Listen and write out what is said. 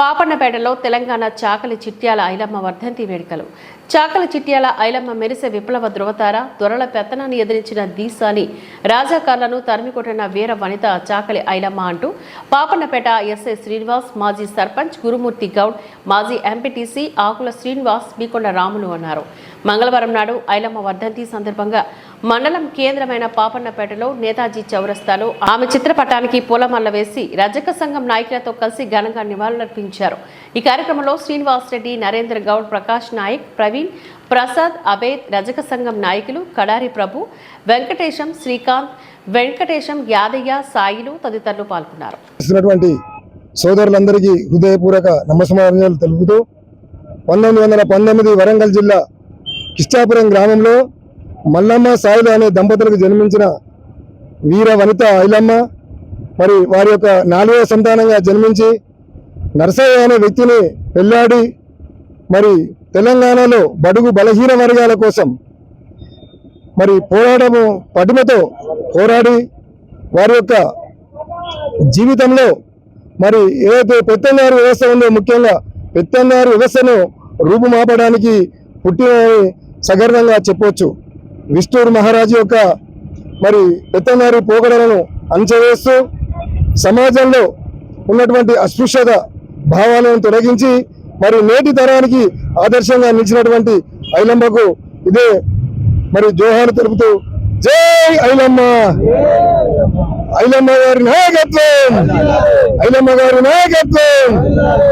పాపన్నపేటలో తెలంగాణ చాకలి చిట్యాల ఐలమ్మ వర్ధంతి వేడుకలు. చాకలి చిట్యాల ఐలమ్మ మెరిసే విప్లవ ధృవతార దొరల పెత్తనాన్ని ఎదిరించిన దీసాని రాజాకార్లను తరిమికొట్టిన వీర వనిత చాకలి ఐలమ్మ అంటూ పాపన్నపేట ఎస్ఐ శ్రీనివాస్ మాజీ సర్పంచ్ గురుమూర్తి గౌడ్ మాజీ ఎంపీటీసీ ఆకుల శ్రీనివాస్ బీకొండ రాములు అన్నారు. మంగళవారం నాడు ఐలమ్మ వర్ధంతి సందర్భంగా మండలం కేంద్రమైన పాపన్నపేటలో నేతాజీ చౌరస్తాలో ఆమె చిత్రపటానికి పూలమల్ల వేసి రజక సంఘం నాయకులతో కలిసి ఘనంగా నివాళులర్పించారు. ఈ కార్యక్రమంలో శ్రీనివాస్ రెడ్డి నరేంద్ర గౌడ్ ప్రకాష్ నాయక్ ప్రవీణ్ ప్రసాద్ అబేద్ రజక సంఘం నాయకులు కడారి ప్రభు వెంకటేశం శ్రీకాంత్ వెంకటేశం యాదయ్య సాయిలు తదితరులు పాల్గొన్నారు. సోదరులందరికీ హృదయపూర్వక నమస్కారాలు తెలుపుతూ పంతొమ్మిది వందల పంతొమ్మిది వరంగల్ జిల్లా కిష్టాపురం గ్రామంలో మల్లమ్మ సాయిలు అనే దంపతులకు జన్మించిన వీర వనిత ఐలమ్మ మరి వారి యొక్క నాలుగవ సంతానంగా జన్మించి నరసయ్య అనే వ్యక్తిని పెళ్ళాడి మరి తెలంగాణలో బడుగు బలహీన వర్గాల కోసం మరి పోరాటము పటిమతో పోరాడి వారి యొక్క జీవితంలో మరి ఏదైతే పెత్తందారు వ్యవస్థ ఉందో ముఖ్యంగా పెత్తందారు వ్యవస్థను రూపుమాపడానికి పుట్టిన సగర్వంగా చెప్పవచ్చు విష్ణుడు మహారాజు యొక్క మరి పెత్తందారి పోకడలను అంచవేస్తూ సమాజంలో ఉన్నటువంటి అస్పృశ్యత భావాలను తొలగించి మరి నేటి తరానికి ఆదర్శంగా నిలిచినటువంటి ఐలమ్మకు ఇదే మరి జోహాలు తెలుపుతూ జై ఐలమ్మ ఐలమ్మ గారి నాయకత్వం! ఐలమ్మ గారి నాయకత్వం!